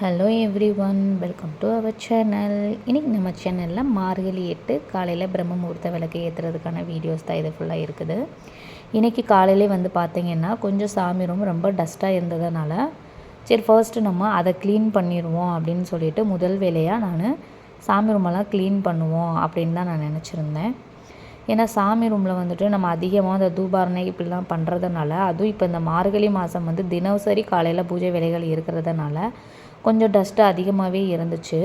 Hello everyone welcome to our channel இன்றைக்கி நம்ம சேனலில் மார்கழி எட்டு காலையில் பிரம்ம முகூர்த்த விளக்கு ஏற்றுறதுக்கான வீடியோஸ் தான் இது ஃபுல்லாக இருக்குது. இன்றைக்கி காலையிலே வந்து பார்த்திங்கன்னா கொஞ்சம் சாமி ரூம் ரொம்ப டஸ்ட்டாக இருந்ததுனால சரி ஃபர்ஸ்ட்டு நம்ம அதை க்ளீன் பண்ணிடுவோம் அப்படின்னு சொல்லிட்டு முதல் வேலையாக நான் சாமி ரூமெல்லாம் க்ளீன் பண்ணுவோம் அப்படின்னு தான் நான் நினச்சிருந்தேன். ஏன்னா சாமி ரூமில் வந்துட்டு நம்ம அதிகமாக அந்த தூபாரணை இப்படிலாம் பண்ணுறதுனால அதுவும் இப்போ இந்த மார்கழி மாதம் வந்து தினசரி காலையில் பூஜை வேலைகள் இருக்கிறதுனால கொஞ்சம் டஸ்ட்டு அதிகமாகவே இருந்துச்சு.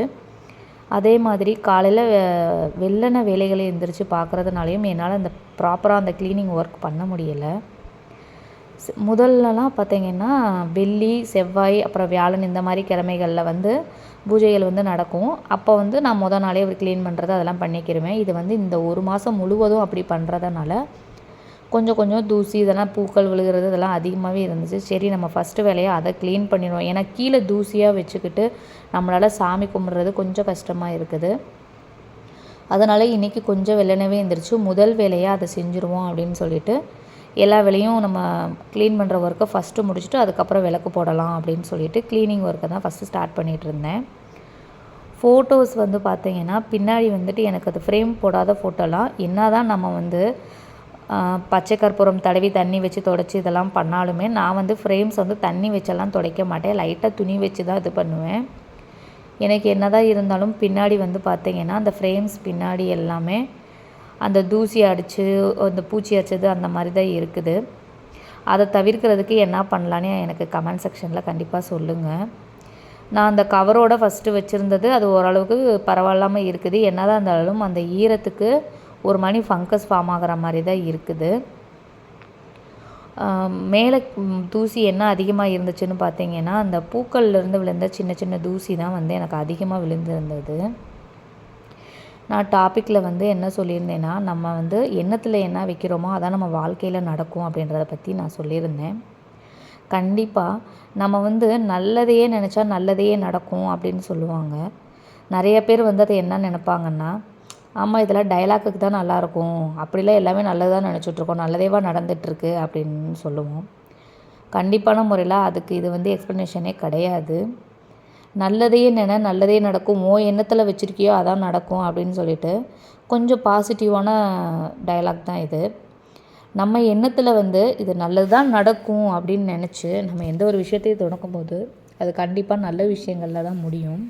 அதே மாதிரி காலையில் வெள்ளன வேலைகளை எழுந்திரிச்சு பார்க்குறதுனாலையும் என்னால் அந்த ப்ராப்பராக அந்த க்ளீனிங் ஒர்க் பண்ண முடியலை. முதல்லலாம் பார்த்திங்கன்னா வெள்ளி செவ்வாய் அப்புறம் வியாழன் இந்த மாதிரி கிழமைகளில் வந்து பூஜைகள் வந்து நடக்கும். அப்போ வந்து நான் மொதல் நாளே ஒரு க்ளீன் பண்ணுறது அதெல்லாம் பண்ணிக்கிருவேன். இது வந்து இந்த ஒரு மாதம் முழுவதும் அப்படி பண்ணுறதுனால கொஞ்சம் கொஞ்சம் தூசி இதெல்லாம் பூக்கள் விழுகிறது இதெல்லாம் அதிகமாகவே இருந்துச்சு. சரி நம்ம ஃபஸ்ட்டு வேலையாக அதை க்ளீன் பண்ணிடுவோம். ஏன்னா கீழே தூசியாக வச்சுக்கிட்டு நம்மளால் சாமி கும்பிட்றது கொஞ்சம் கஷ்டமாக இருக்குது. அதனால் இன்றைக்கி கொஞ்சம் வெள்ளனவே எழுந்திரிச்சு முதல் வேலையாக அதை செஞ்சுருவோம் அப்படின்னு சொல்லிட்டு எல்லா வேலையும் நம்ம க்ளீன் பண்ணுற ஒர்க்கை ஃபஸ்ட்டு முடிச்சுட்டு அதுக்கப்புறம் விளக்கு போடலாம் அப்படின்னு சொல்லிட்டு க்ளீனிங் ஒர்க்கை தான் ஃபஸ்ட்டு ஸ்டார்ட் பண்ணிகிட்டு இருந்தேன். ஃபோட்டோஸ் வந்து பார்த்திங்கன்னா பின்னாடி வந்துட்டு எனக்கு அது ஃப்ரேம் போடாத ஃபோட்டோலாம் என்ன தான் நம்ம வந்து பச்சை கற்பூரம் தடவி தண்ணி வச்சு தொடச்சி இதெல்லாம் பண்ணாலுமே நான் வந்து ஃப்ரேம்ஸ் வந்து தண்ணி வச்செல்லாம் துடைக்க மாட்டேன். லைட்டாக துணி வச்சு தான் இது பண்ணுவேன். எனக்கு என்ன தான் இருந்தாலும் பின்னாடி வந்து பார்த்திங்கன்னா அந்த ஃப்ரேம்ஸ் பின்னாடி எல்லாமே அந்த தூசி அடித்து அந்த பூச்சி அடிச்சது அந்த மாதிரி தான் இருக்குது. அதை தவிர்க்கிறதுக்கு என்ன பண்ணலான்னு எனக்கு கமெண்ட் செக்ஷனில் கண்டிப்பாக சொல்லுங்கள் நான் அந்த கவரோட ஃபஸ்ட்டு வச்சுருந்தது அது ஓரளவுக்கு பரவாயில்லாமல் இருக்குது. என்ன தான் இருந்தாலும் அந்த ஈரத்துக்கு ஒரு மணி ஃபங்கஸ் ஃபார்ம் ஆகிற மாதிரி தான் இருக்குது. மேலே தூசி என்ன அதிகமாக இருந்துச்சுன்னு பார்த்தீங்கன்னா அந்த பூக்கள்லேருந்து விழுந்த சின்ன சின்ன தூசி தான் வந்து எனக்கு அதிகமாக விழுந்திருந்தது. நான் டாப்பிக்கில் வந்து என்ன சொல்லியிருந்தேன்னா நம்ம வந்து எண்ணத்தில் என்ன வைக்கிறோமோ அதான் நம்ம வாழ்க்கையில் நடக்கும் அப்படின்றத பற்றி நான் சொல்லியிருந்தேன். கண்டிப்பாக நம்ம வந்து நல்லதையே நினச்சா நல்லதையே நடக்கும் அப்படின்னு சொல்லுவாங்க. நிறைய பேர் வந்து அதை என்ன நினப்பாங்கன்னா ஆமாம் இதெல்லாம் டைலாக்குக்கு தான் நல்லாயிருக்கும். அப்படிலாம் எல்லாமே நல்லதாக நினச்சிட்ருக்கோம். நல்லதேவா நடந்துகிட்ருக்கு அப்படின்னு சொல்லுவோம். கண்டிப்பான முறையில் அதுக்கு இது வந்து எக்ஸ்ப்ளனேஷனே கிடையாது. நல்லதையே நினை நல்லதே நடக்கும் ஓ எண்ணத்தில் வச்சுருக்கியோ அதான் நடக்கும் அப்படின்னு சொல்லிட்டு கொஞ்சம் பாசிட்டிவான டைலாக் தான் இது. நம்ம எண்ணத்தில் வந்து இது நல்லது தான் நடக்கும் அப்படின்னு நினச்சி நம்ம எந்த ஒரு விஷயத்தையும் தொடங்கும் போது அது கண்டிப்பாக நல்ல விஷயங்களில் தான் முடியும்.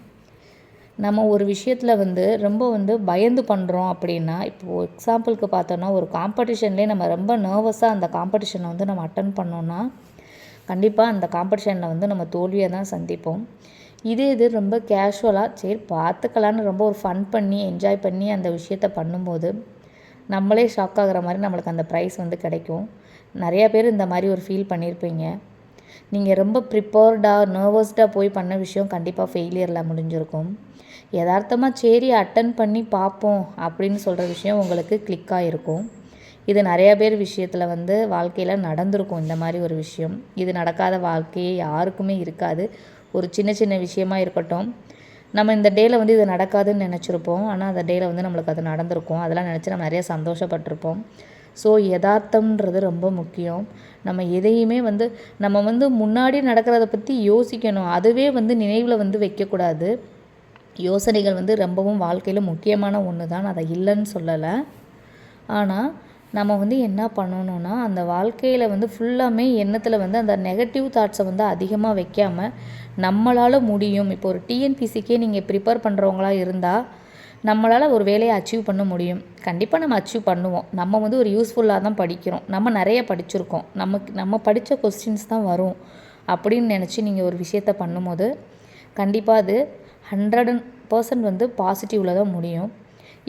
நம்ம ஒரு விஷயத்தில் வந்து ரொம்ப வந்து பயந்து பண்ணுறோம் அப்படின்னா இப்போது எக்ஸாம்பிளுக்கு பார்த்தோன்னா ஒரு காம்படிஷன்லேயே நம்ம ரொம்ப நர்வஸாக அந்த காம்படிஷனை வந்து நம்ம அட்டன் பண்ணோன்னா கண்டிப்பாக அந்த காம்படிஷனில் வந்து நம்ம தோல்வியை தான் சந்திப்போம். இதே இது ரொம்ப கேஷுவலாக சரி பார்த்துக்கலான்னு ரொம்ப ஒரு ஃபன் பண்ணி என்ஜாய் பண்ணி அந்த விஷயத்த பண்ணும்போது நம்மளே ஷாக் ஆகிற மாதிரி நம்மளுக்கு அந்த ப்ரைஸ் வந்து கிடைக்கும். நிறையா பேர் இந்த மாதிரி ஒரு ஃபீல் பண்ணியிருப்பீங்க. நீங்கள் ரொம்ப ப்ரிப்பேர்டாக நர்வஸ்டாக போய் பண்ண விஷயம் கண்டிப்பாக ஃபெயிலியரில் முடிஞ்சிருக்கும். யதார்த்தமாக சரி அட்டன் பண்ணி பார்ப்போம் அப்படின்னு சொல்கிற விஷயம் உங்களுக்கு கிளிக்காக இருக்கும் இது நிறையா பேர் விஷயத்தில் வந்து வாழ்க்கையில் நடந்திருக்கும் இந்த மாதிரி ஒரு விஷயம். இது நடக்காத வாழ்க்கையே யாருக்குமே இருக்காது. ஒரு சின்ன சின்ன விஷயமா இருக்கட்டும். நம்ம இந்த டேயில் வந்து இது நடக்காதுன்னு நினச்சிருப்போம். ஆனால் அந்த டேயில் வந்து நம்மளுக்கு அது நடந்திருக்கும். அதெல்லாம் நினச்சி நம்ம நிறைய சந்தோஷப்பட்டிருப்போம். ஸோ யதார்த்தம்ன்றது ரொம்ப முக்கியம். நம்ம எதையுமே வந்து நம்ம வந்து முன்னாடி நடக்கிறத பற்றி யோசிக்கணும். அதுவே வந்து நினைவில் வந்து வைக்கக்கூடாது. யோசனைகள் வந்து ரொம்பவும் வாழ்க்கையில் முக்கியமான ஒன்று தான் அதை இல்லைன்னு சொல்லலை. ஆனால் நம்ம வந்து என்ன பண்ணணும்னா அந்த வாழ்க்கையில் வந்து ஃபுல்லாமே எண்ணத்தில் வந்து அந்த நெகட்டிவ் தாட்ஸை வந்து அதிகமாக வைக்காமல் நம்மளால் முடியும். இப்போ ஒரு டிஎன்பிசிக்கே நீங்கள் ப்ரிப்பேர் பண்ணுறவங்களா இருந்தால் நம்மளால் ஒரு வேலையை அச்சீவ் பண்ண முடியும். கண்டிப்பாக நம்ம அச்சீவ் பண்ணுவோம். நம்ம வந்து ஒரு யூஸ்ஃபுல்லாக தான் படிக்கிறோம். நம்ம நிறைய படிச்சிருக்கோம். நமக்கு நம்ம படித்த கொஸ்டின்ஸ் தான் வரும். அப்படின்னு நினச்சி நீங்கள் ஒரு விஷயத்த பண்ணும்போது கண்டிப்பாக அது ஹண்ட்ரட் பர்சன்ட் வந்து பாசிட்டிவில் தான் முடியும்.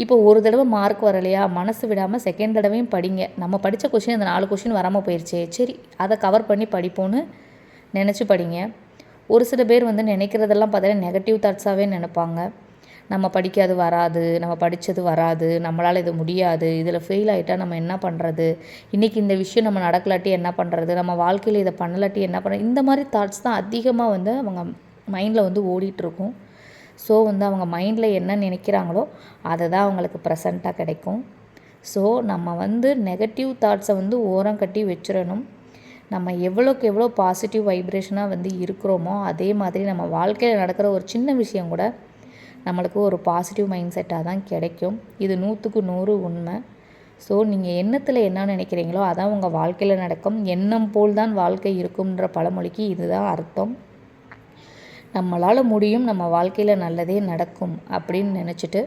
இப்போ ஒரு தடவை மார்க் வரலையா? மனசு விடாமல் செகண்ட் தடவையும் படிங்க. நம்ம படித்த கொஷின் அந்த நாலு கொஷின் வராமல் போயிடுச்சே சரி அதை கவர் பண்ணி படிப்போன்னு நினச்சி படிங்க. ஒரு சில பேர் வந்து நினைக்கிறதெல்லாம் பார்த்தீங்கன்னா நெகட்டிவ் தாட்ஸாகவே நினைப்பாங்க. நம்ம படிக்காது வராது நம்ம படித்தது வராது நம்மளால் இது முடியாது இதில் ஃபெயில் ஆகிட்டா நம்ம என்ன பண்ணுறது இன்றைக்கி இந்த விஷயம் நம்ம நடக்கலாட்டி என்ன பண்ணுறது நம்ம வாழ்க்கையில் இதை பண்ணலாட்டி என்ன பண்ணுறது இந்த மாதிரி தாட்ஸ் தான் அதிகமாக வந்து அவங்க மைண்டில் வந்து ஓடிட்டுருக்கும். ஸோ வந்து அவங்க மைண்டில் என்ன நினைக்கிறாங்களோ அதை தான் அவங்களுக்கு ப்ரெசண்ட்டாக கிடைக்கும். ஸோ நம்ம வந்து நெகட்டிவ் தாட்ஸை வந்து ஓரம் கட்டி வச்சிடணும். நம்ம எவ்வளோக்கு எவ்வளோ பாசிட்டிவ் வைப்ரேஷனாக வந்து இருக்கிறோமோ அதே மாதிரி நம்ம வாழ்க்கையில் நடக்கிற ஒரு சின்ன விஷயம் கூட நம்மளுக்கு ஒரு பாசிட்டிவ் மைண்ட் செட்டாக தான் கிடைக்கும். இது நூற்றுக்கு நூறு உண்மை. ஸோ நீங்கள் எண்ணத்தில் என்ன நினைக்கிறீங்களோ அதான் உங்கள் வாழ்க்கையில் நடக்கும். எண்ணம் போல் தான் வாழ்க்கை இருக்கும்ன்ற பழமொழிக்கு இதுதான் அர்த்தம். நம்மளால் முடியும் நம்ம வாழ்க்கையில் நல்லதே நடக்கும் அப்படின்னு நினச்சிட்டு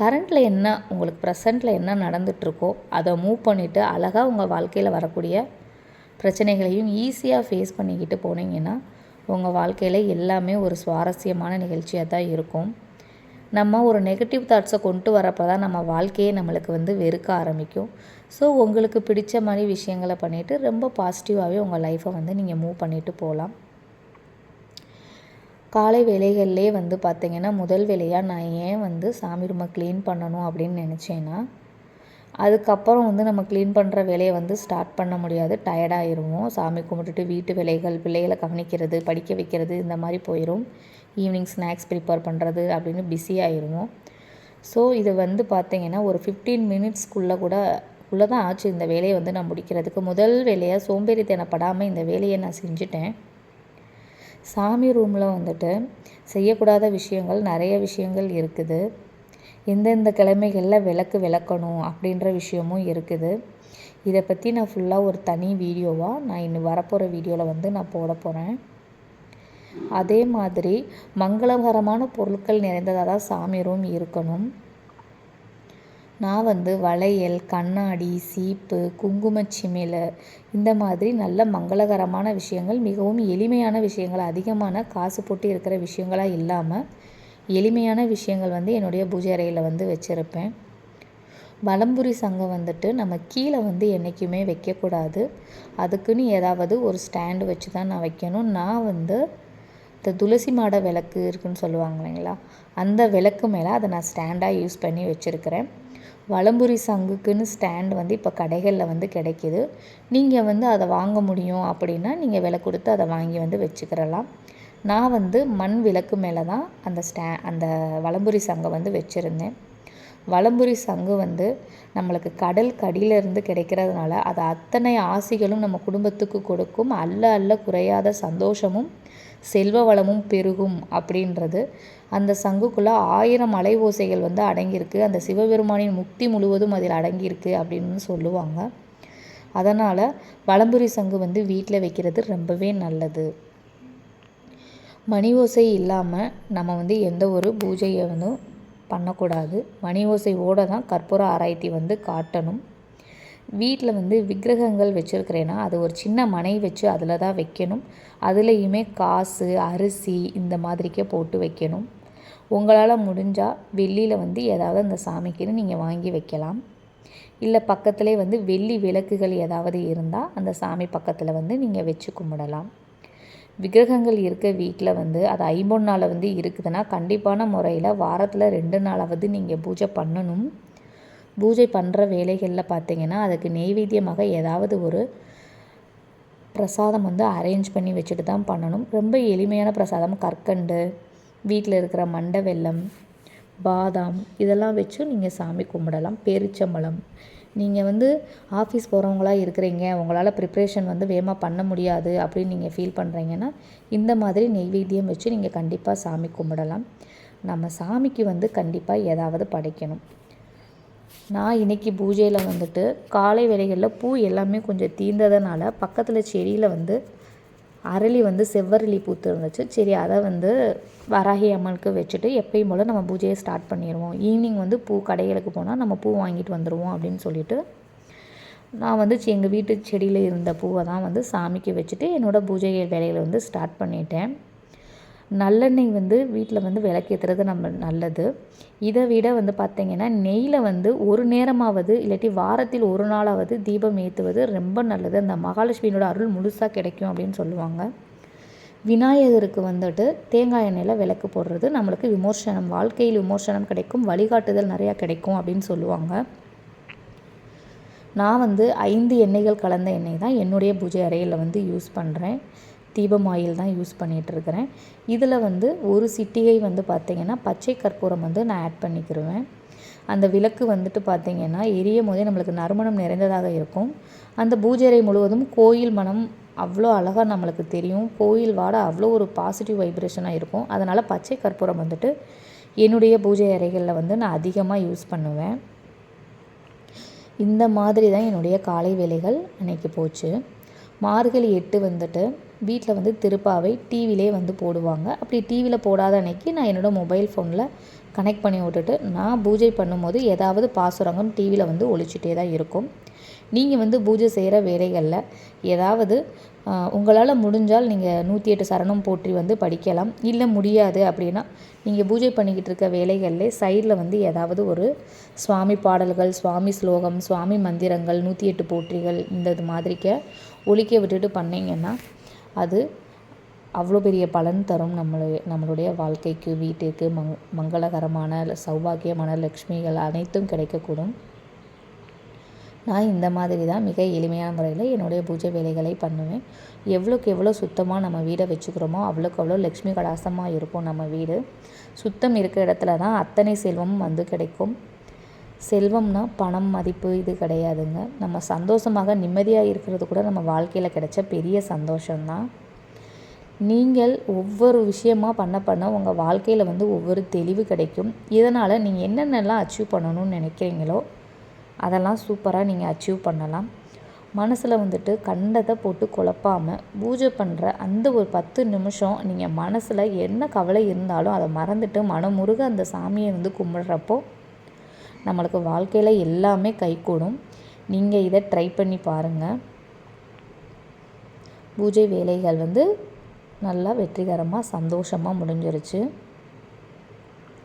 கரண்ட்டில் என்ன உங்களுக்கு ப்ரெசண்ட்டில் என்ன நடந்துகிட்ருக்கோ அதை மூவ் பண்ணிவிட்டு அழகாக உங்கள் வாழ்க்கையில் வரக்கூடிய பிரச்சனைகளையும் ஈஸியாக ஃபேஸ் பண்ணிக்கிட்டு போனீங்கன்னா உங்கள் வாழ்க்கையில் எல்லாமே ஒரு சுவாரஸ்யமான நிகழ்ச்சியாக தான் இருக்கும். நம்ம ஒரு நெகட்டிவ் தாட்ஸை கொண்டு வரப்போ தான் நம்ம வாழ்க்கையே நம்மளுக்கு வந்து வெறுக்க ஆரம்பிக்கும். ஸோ உங்களுக்கு பிடிச்ச மாதிரி விஷயங்களை பண்ணிவிட்டு ரொம்ப பாசிட்டிவாகவே உங்கள் லைஃப்பை வந்து நீங்கள் மூவ் பண்ணிவிட்டு போகலாம். காலை வேலைகள்லே வந்து பார்த்திங்கன்னா முதல் வேலையாக நான் ஏன் வந்து சாமி ரூமை க்ளீன் பண்ணணும் அப்படின்னு நினச்சேன்னா அதுக்கப்புறம் வந்து நம்ம க்ளீன் பண்ணுற வேலையை வந்து ஸ்டார்ட் பண்ண முடியாது. டயர்டாகிருவோம் சாமி கும்பிட்டுட்டு வீட்டு வேலைகள் பிள்ளைகளை கவனிக்கிறது படிக்க வைக்கிறது இந்த மாதிரி போயிடும் ஈவினிங் ஸ்நாக்ஸ் ப்ரிப்பேர் பண்ணுறது அப்படின்னு பிஸி ஸோ இது வந்து பார்த்திங்கன்னா ஒரு ஃபிஃப்டீன் மினிட்ஸ்க்குள்ளே கூட உள்ளே தான் ஆச்சு. இந்த வேலையை வந்து நான் முடிக்கிறதுக்கு. முதல் வேலையாக சோம்பேறித்தனப்படாமல் இந்த வேலையை நான் செஞ்சுட்டேன். சாமி ரூமில் வந்துட்டு செய்யக்கூடாத விஷயங்கள் நிறைய விஷயங்கள் இருக்குது. எந்தெந்த கிழமைகளில் விளக்கு விளக்கணும் அப்படின்ற விஷயமும் இருக்குது. இதை பற்றி நான் ஃபுல்லாக ஒரு தனி வீடியோவாக நான் இன்னும் வரப்போகிற வீடியோவில் வந்து நான் போட போகிறேன் அதே மாதிரி மங்களகரமான பொருட்கள் நிறைந்ததாக தான் சாமி ரூம் இருக்கணும். நான் வந்து வளையல் கண்ணாடி சீப்பு குங்குமச்சிமிழ் இந்த மாதிரி நல்ல மங்களகரமான விஷயங்கள் மிகவும் எளிமையான விஷயங்கள் அதிகமான காசு போட்டு இருக்கிற விஷயங்களாக இல்லாமல் எளிமையான விஷயங்கள் வந்து என்னுடைய பூஜை அறையில் வந்து வச்சுருப்பேன். வலம்புரி சங்கம் வந்துட்டு நம்ம கீழே வந்து என்றைக்குமே வைக்கக்கூடாது. அதுக்குன்னு ஏதாவது ஒரு ஸ்டாண்டு வச்சு தான் நான் வைக்கணும். நான் வந்து இந்த துளசி மாட விளக்கு இருக்குன்னு சொல்லுவாங்க இல்லைங்களா? அந்த விளக்கு மேலே அதை நான் ஸ்டாண்டாக யூஸ் பண்ணி வச்சுருக்கிறேன். வலம்புரி சங்குக்குன்னு ஸ்டாண்ட் வந்து இப்போ கடைகளில் வந்து கிடைக்கிது. நீங்கள் வந்து அதை வாங்க முடியும் அப்படின்னா நீங்கள் விலை கொடுத்து அதை வாங்கி வந்து வச்சுக்கிறலாம். நான் வந்து மண் விளக்கு மேலே தான் அந்த ஸ்டா அந்த வலம்புரி சங்கை வந்து வச்சுருந்தேன். வலம்புரி சங்கு வந்து நம்மளுக்கு கடல் கடியிலேருந்து கிடைக்கிறதுனால அது அத்தனை ஆசைகளும் நம்ம குடும்பத்துக்கு கொடுக்கும். அல்ல அல்ல குறையாத சந்தோஷமும் செல்வ வளமும் பெருகும் அப்படின்றது. அந்த சங்குக்குள்ளே ஆயிரம் அலை ஓசைகள் வந்து அடங்கியிருக்கு. அந்த சிவபெருமானின் முக்தி முழுவதும் அதில் அடங்கியிருக்கு அப்படின்னு சொல்லுவாங்க. அதனால் வலம்புரி சங்கு வந்து வீட்டில் வைக்கிறது ரொம்பவே நல்லது. மணி ஓசை இல்லாமல் நம்ம வந்து எந்த ஒரு பூஜையை வந்து பண்ணக்கூடாது. மணி ஓசையோடு தான் கற்பூர ஆராய்த்தி வந்து காட்டணும். வீட்டில் வந்து விக்கிரகங்கள் வச்சுருக்கிறேன்னா அது ஒரு சின்ன மனை வச்சு அதில் தான் வைக்கணும். அதுலேயுமே காசு அரிசி இந்த மாதிரிக்கே போட்டு வைக்கணும். உங்களால் முடிஞ்சால் வெள்ளியில் வந்து ஏதாவது அந்த சாமிக்குன்னு நீங்கள் வாங்கி வைக்கலாம். இல்லை பக்கத்துலேயே வந்து வெள்ளி விளக்குகள் ஏதாவது இருந்தால் அந்த சாமி பக்கத்தில் வந்து நீங்கள் வச்சு கும்பிடலாம். விக்கிரகங்கள் இருக்க வீட்டில் வந்து அது ஐம்பொன் வந்து இருக்குதுன்னா கண்டிப்பான முறையில் வாரத்தில் ரெண்டு நாளாவது நீங்கள் பூஜை பண்ணணும். பூஜை பண்ணுற வேலைகளில் பார்த்தீங்கன்னா அதுக்கு நெய்வேத்தியமாக ஏதாவது ஒரு பிரசாதம் வந்து அரேஞ்ச் பண்ணி வச்சுட்டு தான் பண்ணணும். ரொம்ப எளிமையான பிரசாதம். கற்கண்டு வீட்டில் இருக்கிற மண்டை வெல்லம் பாதாம் இதெல்லாம் வச்சு நீங்கள் சாமி கும்பிடலாம். பேரிச்சம்பழம். நீங்கள் வந்து ஆஃபீஸ் போகிறவங்களா இருக்கிறீங்க உங்களால் ப்ரிப்ரேஷன் வந்து வேகமாக பண்ண முடியாது அப்படின்னு நீங்கள் ஃபீல் பண்ணுறீங்கன்னா இந்த மாதிரி நெய்வேத்தியம் வச்சு நீங்கள் கண்டிப்பாக சாமி கும்பிடலாம். நம்ம சாமிக்கு வந்து கண்டிப்பாக ஏதாவது படைக்கணும். நான் இன்றைக்கி பூஜையில் வந்துட்டு காலை வேலைகளில் பூ எல்லாமே கொஞ்சம் தீர்ந்ததுனால பக்கத்தில் செடியில் வந்து அரளி வந்து செவ்வரளி பூத்து இருந்துச்சு சரி அதை வந்து வராகி அம்மனுக்கு வச்சுட்டு எப்பயும் போல் நம்ம பூஜையை ஸ்டார்ட் பண்ணிடுவோம். ஈவினிங் வந்து பூ கடைகளுக்கு போனால் நம்ம பூ வாங்கிட்டு வந்துடுவோம் அப்படின்னு சொல்லிட்டு நான் வந்து எங்கள் வீட்டு செடியில் இருந்த பூவை தான் வந்து சாமிக்கு வச்சுட்டு என்னோடய பூஜை வேலைகளை வந்து ஸ்டார்ட் பண்ணிட்டேன். நல்லெண்ணெய் வந்து வீட்டில் வந்து விளக்கேற்றுறது நம்ம நல்லது. இதை விட வந்து பார்த்திங்கன்னா நெய்யில் வந்து ஒரு நேரமாவது இல்லாட்டி வாரத்தில் ஒரு நாளாவது தீபம் ஏற்றுவது ரொம்ப நல்லது. அந்த மகாலட்சுமியோட அருள் முழுசாக கிடைக்கும் அப்படின்னு சொல்லுவாங்க. விநாயகருக்கு வந்துட்டு தேங்காய் எண்ணெயில் விளக்கு போடுறது நம்மளுக்கு விமோசனம். வாழ்க்கையில் விமோசனம் கிடைக்கும் வழிகாட்டுதல் நிறையா கிடைக்கும் அப்படின்னு சொல்லுவாங்க. நான் வந்து ஐந்து எண்ணெய்கள் கலந்த எண்ணெய் தான் என்னுடைய பூஜை அறையில் வந்து யூஸ் பண்ணுறேன் தீபம் ஆயில் தான் யூஸ் பண்ணிகிட்ருக்கிறேன். இதில் வந்து ஒரு சிட்டிகை வந்து பார்த்திங்கன்னா பச்சை கற்பூரம் வந்து நான் ஆட் பண்ணிக்கிருவேன். அந்த விளக்கு வந்துட்டு பார்த்திங்கன்னா எரியும் போதே நம்மளுக்கு நறுமணம் நிறைந்ததாக இருக்கும். அந்த பூஜை அறை முழுவதும் கோயில் மனம் அவ்வளோ அழகாக நம்மளுக்கு தெரியும். கோயில் வாட அவ்வளோ ஒரு பாசிட்டிவ் வைப்ரேஷனாக இருக்கும். அதனால் பச்சை கற்பூரம் வந்துட்டு என்னுடைய பூஜை அறைகளில் வந்து நான் அதிகமாக யூஸ் பண்ணுவேன். இந்த மாதிரி தான் என்னுடைய காலை வேலைகள். அன்றைக்கி போச்சு. மார்கழி எட்டு வந்துட்டு வீட்டில் வந்து திருப்பாவை டிவிலே வந்து போடுவாங்க. அப்படி டிவியில் போடாத அன்னைக்கு நான் என்னோடய மொபைல் ஃபோனில் கனெக்ட் பண்ணி விட்டுட்டு நான் பூஜை பண்ணும்போது ஏதாவது பாசுரங்கம் டிவியில் வந்து ஒழிச்சிட்டே தான் இருக்கும். நீங்கள் வந்து பூஜை செய்கிற வேலைகளில் ஏதாவது உங்களால் முடிஞ்சால் நீங்கள் நூற்றி எட்டு சரணம் போற்றி வந்து படிக்கலாம். இல்லை முடியாது அப்படின்னா நீங்கள் பூஜை பண்ணிக்கிட்டு இருக்க வேலைகளில் சைடில் வந்து ஏதாவது ஒரு சுவாமி பாடல்கள் சுவாமி ஸ்லோகம் சுவாமி மந்திரங்கள் நூற்றி எட்டு போற்றிகள் இந்த இது மாதிரிக்க ஒழிக்க விட்டுட்டு பண்ணிங்கன்னா அது அவ்வளோ பெரிய பலன் தரும் நம்மளுடைய நம்மளுடைய வாழ்க்கைக்கு வீட்டிற்கு மங் மங்களகரமான சௌபாகியமான லக்ஷ்மிகள் அனைத்தும் கிடைக்கக்கூடும். நான் இந்த மாதிரி தான் மிக எளிமையான முறையில் என்னுடைய பூஜை வேலைகளை பண்ணுவேன். எவ்வளோக்கு எவ்வளோ சுத்தமாக நம்ம வீடை வச்சுக்கிறோமோ அவ்வளோக்கு அவ்வளோ லக்ஷ்மி கடாசமாக இருக்கும் நம்ம வீடு. சுத்தம் இருக்கிற இடத்துல தான் அத்தனை செல்வமும் வந்து கிடைக்கும். செல்வம்னா பணம் மதிப்பு இது கிடையாதுங்க. நம்ம சந்தோஷமாக நிம்மதியாக இருக்கிறது கூட நம்ம வாழ்க்கையில் கிடைச்ச பெரிய சந்தோஷம்தான். நீங்கள் ஒவ்வொரு விஷயமாக பண்ண பண்ண உங்கள் வாழ்க்கையில் வந்து ஒவ்வொரு தெளிவு கிடைக்கும். இதனால் நீங்கள் என்னென்னலாம் அச்சீவ் பண்ணணும்னு நினைக்கிறீங்களோ அதெல்லாம் சூப்பராக நீங்கள் அச்சீவ் பண்ணலாம். மனசில் வந்துட்டு கண்டதை போட்டு குழப்பாமல் பூஜை பண்ணுற அந்த ஒரு பத்து நிமிஷம் நீங்கள் மனசில் என்ன கவலை இருந்தாலும் அதை மறந்துட்டு மனமுருக அந்த சாமியை வந்து கும்பிட்றப்போ நம்மளுக்கு வாழ்க்கையில் எல்லாமே கைகூடும். நீங்கள் இதை ட்ரை பண்ணி பாருங்கள் பூஜை வேலைகள் வந்து நல்லா வெற்றிகரமாக சந்தோஷமாக முடிஞ்சிருச்சு.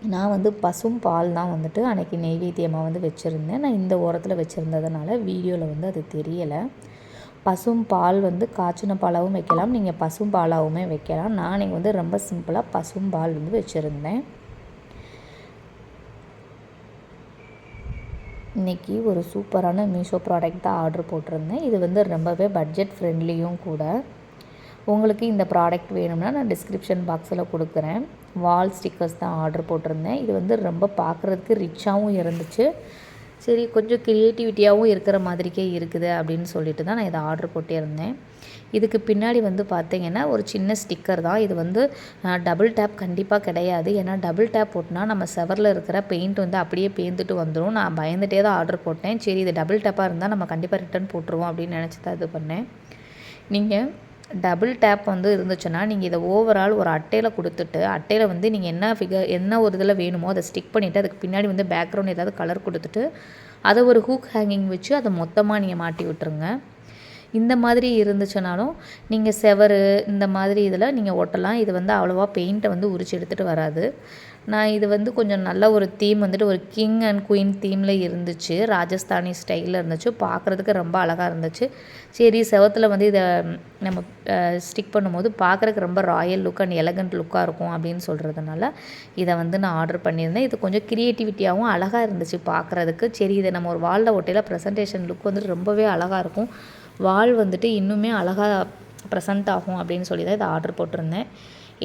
நான் வந்து பசும் பால் தான் வந்துட்டு அன்றைக்கி நெய்வேத்தியமாக வந்து வச்சுருந்தேன். நான் இந்த ஓரத்தில் வச்சுருந்ததுனால வீடியோவில் வந்து அது தெரியலை. பசும் பால் வந்து காய்ச்சின பாலாகவும் வைக்கலாம். நீங்கள் பசும் பாலாகவுமே வைக்கலாம். நான் இன்றைக்கி வந்து ரொம்ப சிம்பிளாக பசும் பால் வந்து வச்சுருந்தேன். இன்றைக்கி ஒரு சூப்பரான மீஷோ ப்ராடக்ட் தான் ஆர்டர் போட்டிருந்தேன். இது வந்து ரொம்பவே பட்ஜெட் ஃப்ரெண்ட்லியும் கூட. உங்களுக்கு இந்த ப்ராடக்ட் வேணும்னா நான் டிஸ்கிரிப்ஷன் பாக்ஸில் கொடுக்குறேன். வால் ஸ்டிக்கர்ஸ் தான் ஆர்டர் போட்டிருந்தேன். இது வந்து ரொம்ப பார்க்குறதுக்கு ரிச்சாகவும் இருந்துச்சு. சரி கொஞ்சம் க்ரியேட்டிவிட்டியாகவும் இருக்கிற மாதிரிக்கே இருக்குது அப்படின்னு சொல்லிட்டு தான் நான் இதை ஆர்டர் போட்டிருந்தேன். இதுக்கு பின்னாடி வந்து பார்த்திங்கன்னா ஒரு சின்ன ஸ்டிக்கர் தான். இது வந்து டபுள் டேப் கண்டிப்பாக கிடையாது. ஏன்னா டபுள் டேப் போட்டினா நம்ம செவரில் இருக்கிற பெயிண்ட் வந்து அப்படியே பேந்துட்டு வந்துடும் நான் பயந்துகிட்டே தான் ஆர்டர் போட்டேன். சரி இது டபுள் டேப்பாக இருந்தால் நம்ம கண்டிப்பாக ரிட்டன் போட்டுருவோம் அப்படின்னு நினச்சி தான் இது பண்ணேன். நீங்கள் டபுள் டேப் வந்து இருந்துச்சுன்னா நீங்கள் இதை ஓவரால் ஒரு அட்டையில் கொடுத்துட்டு அட்டையில் வந்து நீங்கள் என்ன ஃபிகர் என்ன ஒரு இதில் வேணுமோ அதை ஸ்டிக் பண்ணிவிட்டு அதுக்கு பின்னாடி வந்து பேக்ரவுண்ட் ஏதாவது கலர் கொடுத்துட்டு அதை ஒரு ஹூக் ஹேங்கிங் வச்சு அதை மொத்தமாக நீங்கள் மாட்டி விட்டுருங்க. இந்த மாதிரி இருந்துச்சுனாலும் நீங்கள் செவரு இந்த மாதிரி இதில் நீங்கள் ஒட்டலாம். இது வந்து அவ்வளோவா பெயிண்ட்டை வந்து உரிச்சு எடுத்துகிட்டு வராது. நான் இது வந்து கொஞ்சம் நல்ல ஒரு தீம் வந்துட்டு ஒரு கிங் அண்ட் குயின் தீமில் இருந்துச்சு. ராஜஸ்தானி ஸ்டைலில் இருந்துச்சு. பார்க்குறதுக்கு ரொம்ப அழகாக இருந்துச்சு. சரி செவத்தில் வந்து இதை நம்ம ஸ்டிக் பண்ணும்போது பார்க்குறதுக்கு ரொம்ப ராயல் லுக் அண்ட் எலகண்ட் லுக்காக இருக்கும் அப்படின்னு சொல்கிறதுனால இதை வந்து நான் ஆர்டர் பண்ணியிருந்தேன். இது கொஞ்சம் க்ரியேட்டிவிட்டியாகவும் அழகாக இருந்துச்சு பார்க்குறதுக்கு சரி இதை நம்ம ஒரு வாலில் ஒட்டையில் ப்ரெசன்டேஷன் லுக் வந்துட்டு ரொம்பவே அழகாக இருக்கும். வால் வந்துட்டு இன்னுமே அழகாக ப்ரெசன்ட் ஆகும் அப்படின்னு சொல்லி தான் இதை ஆர்டர் போட்டிருந்தேன்.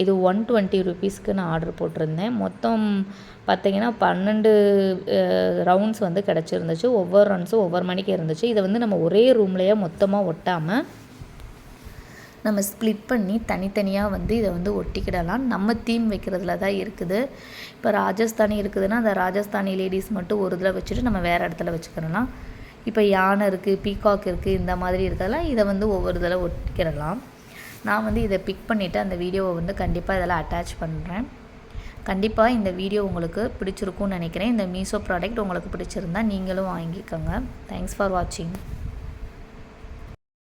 இது ஒன் டுவெண்ட்டி ருபீஸ்க்கு நான் ஆர்டர் போட்டிருந்தேன். மொத்தம் பார்த்திங்கன்னா பன்னெண்டு ரவுண்ட்ஸ் வந்து கிடச்சிருந்துச்சு. ஒவ்வொரு ரவுண்ட்ஸும் ஒவ்வொரு மணிக்கு இருந்துச்சு. இதை வந்து நம்ம ஒரே ரூம்லேயே மொத்தமாக ஒட்டாமல் நம்ம ஸ்ப்ளிட் பண்ணி தனித்தனியாக வந்து இதை வந்து ஒட்டிக்கிடலாம். நம்ம தீம் வைக்கிறதுல தான் இருக்குது. இப்போ ராஜஸ்தானி இருக்குதுன்னா அந்த ராஜஸ்தானி லேடிஸ் மட்டும் ஒரு இதில் வச்சுட்டு நம்ம வேறு இடத்துல வச்சுக்கணும்னா இப்போ யானை இருக்குது பீகாக் இருக்குது இந்த மாதிரி இருக்கிறதெல்லாம் இதை வந்து ஒவ்வொரு இதில் ஒட்டிக்கிடலாம். நான் வந்து இதை பிக் பண்ணிவிட்டு அந்த வீடியோவை வந்து கண்டிப்பாக இதெல்லாம் அட்டாச் பண்ணுறேன் கண்டிப்பாக இந்த வீடியோ உங்களுக்கு பிடிச்சிருக்கும்னு நினைக்கிறேன். இந்த மீஷோ ப்ராடக்ட் உங்களுக்கு பிடிச்சிருந்தா நீங்களும் வாங்கிக்கோங்க. தேங்க்ஸ் ஃபார் வாட்சிங்